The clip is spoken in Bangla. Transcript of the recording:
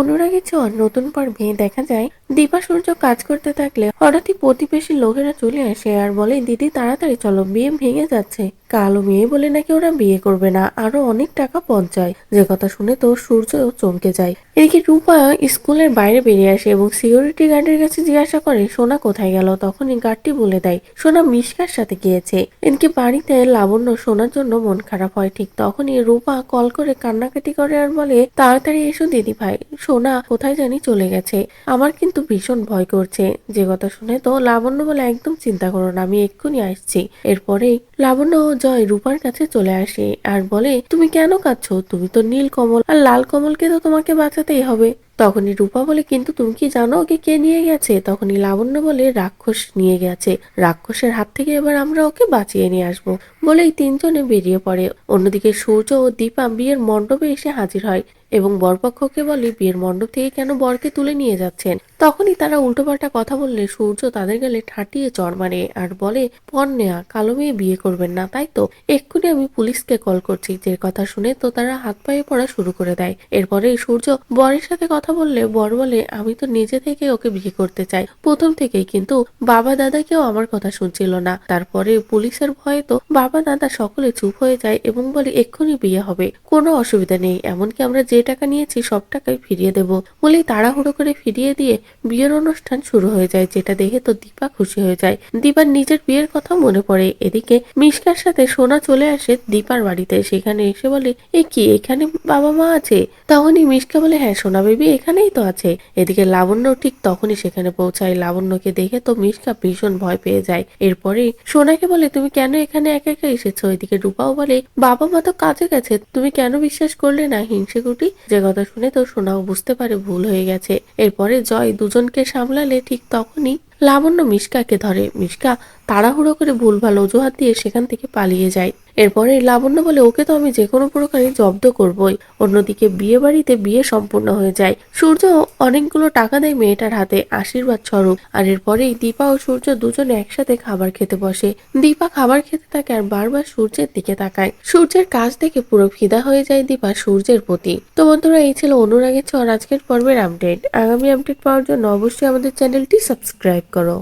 অনুরাগী ছোঁয়ার নতুন পর্বে দেখা যায়। দীপা সূর্য কাজ করতে থাকলে হঠাৎই প্রতিবেশী লোকেরা চলে আসে আর বলে, দিদি, তাড়াতাড়ি চলো, বিয়ে ভেঙে যাচ্ছে। কালো মেয়ে বলে নাকি ওরা বিয়ে করবে না, আরও অনেক টাকা পঞ্চায়। যে কথা শুনে তো সূর্য চমকে যায়। এদিকে রূপা স্কুলের বাইরে বেরিয়ে আসে এবং সিকিউরিটি গার্ডের কাছে জিজ্ঞাসা করে, সোনা কোথায় গেল? তখনই গার্ডটি বলে দেয়, সোনা মিশকার সাথে গিয়েছে। এদিকে বাড়িতে লাবণ্য সোনার জন্য মন খারাপ হয়, ঠিক তখনই রূপা কল করে কান্নাকাটি করে আর বলে, তাড়াতাড়ি এসো দিদি ভাই। সোনা কোথায় জানি চলে গেছে। আমার কিন্তু ভীষণ ভয় করছে। যে কথা শুনে তো লাবণ্য বলে, একদম চিন্তা করো না, আমি এক্ষুনি আসছি। এরপরেই লাবণ্য ও জয় রূপার কাছে চলে আসে আর বলে, তুমি কেন কাঁদছো? তুমি তো নীল কমল, আর লাল কমলকে তো তোমাকে বাঁচাতেই হবে। তখনই রূপা বলে, কিন্তু তুমি কি জানো ওকে কে নিয়ে গেছে? তখনই লাবণ্য বলে, রাক্ষস নিয়ে গেছে। রাক্ষসের হাত থেকে এবার আমরা ওকে বাঁচিয়ে নিয়ে আসব। বলেই তিনজনে বেরিয়ে পড়ে। অন্যদিকে সূর্য ও দীপা বিয়ের মণ্ডপে এসে হাজির হয়। এবং বরপক্ষকে বলে বিয়ের মণ্ডপ থেকে কেন বরকে তুলে নিয়ে যাচ্ছেন। তখনই তারা উল্টোপাল্টা কথা বললে সূর্য তাদের গেলে ঠাটিয়ে চড় মারে আর বলে পণ নেয়া কালো মেয়ে বিয়ে করবেন না, তাই তো? এক্ষুনি আমি পুলিশকে কল করছি। যে কথা শুনে তো তারা হাত পায়ে পড়া শুরু করে দেয়। এরপরে সূর্য বরের সাথে কথা বললে বর বলে, আমি তো নিজে থেকে ওকে বিয়ে করতে চাই। প্রথম থেকেই কিন্তু বাবা দাদা কেউ আমার কথা শুনছিল না। তারপরে পুলিশের ভয়ে তো বাবা দাদা সকলে চুপ হয়ে যায় এবং বলে, এক্ষুনি বিয়ে হবে। কোনো অসুবিধা নেই। এমনকি আমরা যে টাকা নিয়েছি সব টাকাই ফিরিয়ে দেব। বলেই তাড়াহুড়ো করে ফিরিয়ে দিয়ে বিয়ের অনুষ্ঠান শুরু হয়ে যায়, যেটা দেখে তো দীপা খুশি হয়ে যায়। দীপার নিজের বিয়ের কথা মনে পড়ে। এদিকে মিশকার সাথে সোনা চলে আসে দীপার বাড়িতে। সেখানে এসে বলে, এ কি, এখানে বাবা মা আছে? তখনই মিশকা বলে হ্যাঁ সোনা বেবি এখানেই তো আছে। এদিকে লাবণ্য ঠিক তখনই সেখানে পৌঁছায়। লাবণ্যকে দেখে তো মিশকা ভীষণ ভয় পেয়ে যায়। এরপরে সোনাকে বলে, তুমি কেন এখানে একা একা এসেছ? এদিকে রূপাও বলে, বাবা মা তো কাজে গেছে। তুমি কেন বিশ্বাস করলে না হিংসেকুটি যে কথা শুনে তো সোনাও বুঝতে পারে ভুল হয়ে গেছে। এরপরে জয় দুজনকে সামলালে ঠিক তখনই লাবণ্য মিশকাকে ধরে। মিশকা তাড়াহুড়ো করে ভুলভাল অজুহাত দিয়ে সেখান থেকে পালিয়ে যায়। এরপরে লাবণ্য বলে, ওকে তো আমি যে কোনো প্রকারে জব্দ করবই। অন্যদিকে বিয়ে বাড়িতে বিয়ে সম্পূর্ণ হয়ে যায়। সূর্য অনেকগুলো টাকা দেয় মেয়েটার হাতে, আশীর্বাদ স্বরূপ। আর এরপরেই দীপা ও সূর্য দুজনে একসাথে খাবার খেতে বসে। দীপা খাবার খেতে থাকে আর বারবার সূর্যের দিকে তাকায়। সূর্যের কাজ দেখে পুরো ফিদা হয়ে যায় দীপা সূর্যের প্রতি। তো বন্ধুরা, এই ছিল অনুরাগের চর আজকের পর্বের আপডেট। আগামী আপডেট পাওয়ার জন্য অবশ্যই আমাদের চ্যানেলটি সাবস্ক্রাইব করো।